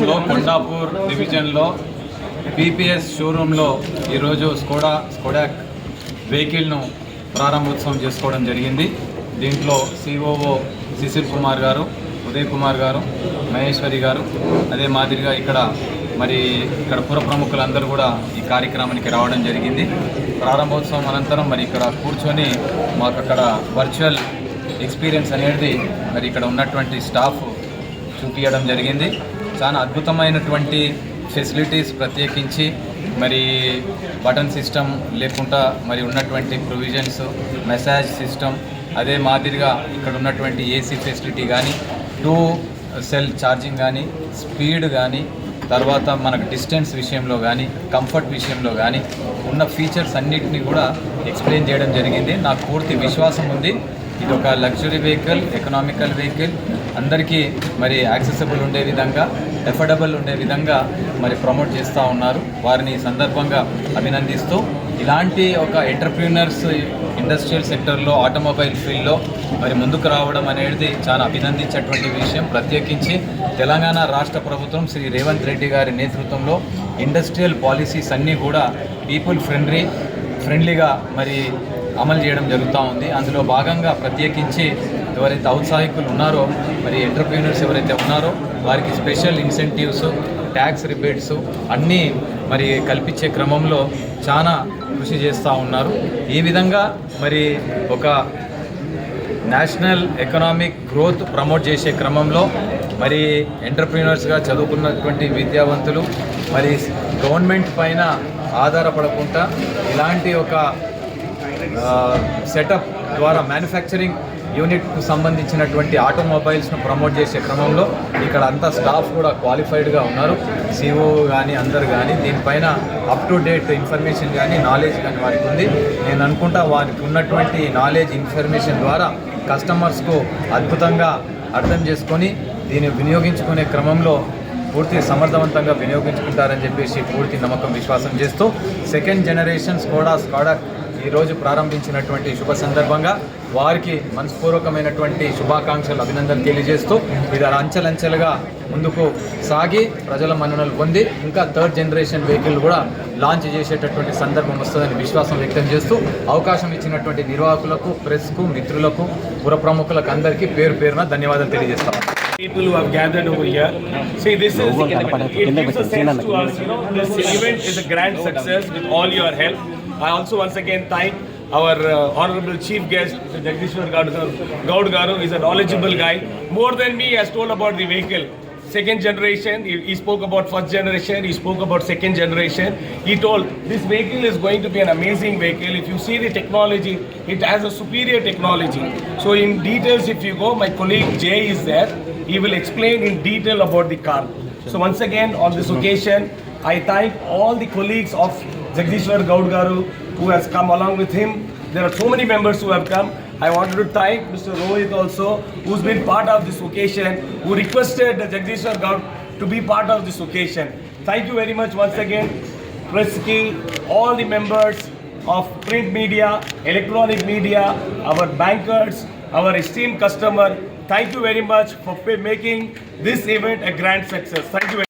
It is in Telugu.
The కొండాపూర్ డివిజన్లో పీపీఎస్ షోరూంలో ఈరోజు స్కోడా స్కోడాక్ వెహికల్ను ప్రారంభోత్సవం చేసుకోవడం జరిగింది. దీంట్లో సిఓఓ శిశిర్ కుమార్ గారు ఉదయ్ కుమార్ గారు మహేశ్వరి గారు అదే మాదిరిగా ఇక్కడ మరి ఇక్కడ పుర ప్రముఖులందరూ కూడా ఈ కార్యక్రమానికి రావడం జరిగింది. ప్రారంభోత్సవం అనంతరం మరి ఇక్కడ కూర్చొని మాకు అక్కడ వర్చువల్ ఎక్స్పీరియన్స్ అనేది మరి ఇక్కడ ఉన్నటువంటి స్టాఫ్ చూపించడం జరిగింది. చాలా అద్భుతమైనటువంటి ఫెసిలిటీస్ ప్రత్యేకించి మరి బటన్ సిస్టమ్ లేకుండా మరి ఉన్నటువంటి ప్రొవిజన్స్ మెసేజ్ సిస్టమ్ అదే మాదిరిగా ఇక్కడ ఉన్నటువంటి ఏసీ ఫెసిలిటీ కానీ టూ సెల్ ఛార్జింగ్ కానీ స్పీడ్ కానీ తర్వాత మనకు డిస్టెన్స్ విషయంలో కానీ కంఫర్ట్ విషయంలో కానీ ఉన్న ఫీచర్స్ అన్నిటిని కూడా ఎక్స్ప్లెయిన్ చేయడం జరిగింది. నాకు పూర్తి విశ్వాసం ఉంది. ఇది ఒక లగ్జరీ వెహికల్ ఎకనామికల్ వెహికల్ అందరికీ మరి యాక్సెసబుల్ ఉండే విధంగా ఎఫర్డబుల్ ఉండే విధంగా మరి ప్రమోట్ చేస్తూ ఉన్నారు. వారిని సందర్భంగా అభినందిస్తూ ఇలాంటి ఒక ఎంటర్ప్రీనర్స్ ఇండస్ట్రియల్ సెక్టర్లో ఆటోమొబైల్ ఫీల్డ్లో మరి ముందుకు రావడం అనేది చాలా అభినందించేటువంటి విషయం. ప్రత్యేకించి తెలంగాణ రాష్ట్ర ప్రభుత్వం శ్రీ రేవంత్ రెడ్డి గారి నేతృత్వంలో ఇండస్ట్రియల్ పాలసీస్ అన్నీ కూడా పీపుల్ ఫ్రెండ్లీ ఫ్రెండ్లీగా మరి అమలు చేయడం జరుగుతూ ఉంది. అందులో భాగంగా ప్రత్యేకించి ఎవరైతే ఔత్సాహికులు ఉన్నారో మరి ఎంటర్ప్రీనర్స్ ఎవరైతే ఉన్నారో వారికి స్పెషల్ ఇన్సెంటివ్స్ ట్యాక్స్ రిబేట్స్ అన్నీ మరి కల్పించే క్రమంలో చాలా కృషి చేస్తూ ఉన్నారు. ఈ విధంగా మరి ఒక నేషనల్ ఎకనామిక్ గ్రోత్ ప్రమోట్ చేసే క్రమంలో మరి ఎంటర్ప్రీనర్స్గా చదువుకున్నటువంటి విద్యావంతులు మరి గవర్నమెంట్ పైన ఆధారపడకుండా ఇలాంటి ఒక సెటప్ ద్వారా మ్యానుఫ్యాక్చరింగ్ యూనిట్కు సంబంధించినటువంటి ఆటోమొబైల్స్ను ప్రమోట్ చేసే క్రమంలో ఇక్కడ అంతా స్టాఫ్ కూడా క్వాలిఫైడ్గా ఉన్నారు. సిఓ కానీ అందరు కానీ దీనిపైన అప్ టు డేట్ ఇన్ఫర్మేషన్ కానీ నాలెడ్జ్ కానీ వారికి ఉంది. నేను అనుకుంటా వారికి ఉన్నటువంటి నాలెడ్జ్ ఇన్ఫర్మేషన్ ద్వారా కస్టమర్స్కు అద్భుతంగా అర్థం చేసుకొని దీన్ని వినియోగించుకునే క్రమంలో పూర్తి సమర్థవంతంగా వినియోగించుకుంటారని చెప్పేసి పూర్తి నమ్మకం విశ్వాసం చేస్తూ సెకండ్ జనరేషన్ స్కోడా స్కాడా ఈరోజు ప్రారంభించినటువంటి శుభ సందర్భంగా వారికి మనస్పూర్వకమైనటువంటి శుభాకాంక్షలు అభినందనలు తెలియజేస్తూ ఇది అంచెలంచెలుగా ముందుకు సాగి ప్రజల మన్ననలు పొంది ఇంకా థర్డ్ జనరేషన్ వెహికల్ కూడా లాంచ్ చేసేటటువంటి సందర్భం వస్తుందని విశ్వాసం వ్యక్తం చేస్తూ అవకాశం ఇచ్చినటువంటి నిర్వాహకులకు ప్రెస్కు మిత్రులకు పుర ప్రముఖులకు అందరికీ పేరు పేరున ధన్యవాదాలు తెలియజేస్తాం people who have gathered over here. See, this is it gives a sense to us. You know, this event is a grand success with all your help. I also once again thank our uh, honorable chief guest, Mr. Jagdishwar Gaud Garu. He's a knowledgeable guy. More than me, he has told about the vehicle. Second generation, he, he spoke about first generation, he spoke about second generation. He told this vehicle is going to be an amazing vehicle. If you see the technology, it has a superior technology. So, in details, if you go, my colleague Jay is there. He will explain in detail about the car. So, once again, on this occasion, I thank all the colleagues of Jagdishwar Gaud Garu who has come along with him. There are so many members who have come. I wanted to thank Mr. Rohit also, who's been part of this occasion, who requested Jagdishwar Gaud to be part of this occasion. Thank you very much once again, Pressky, all the members of print media, electronic media, our bankers, our esteemed customer. Thank you very much for making this event a grand success. Thank you.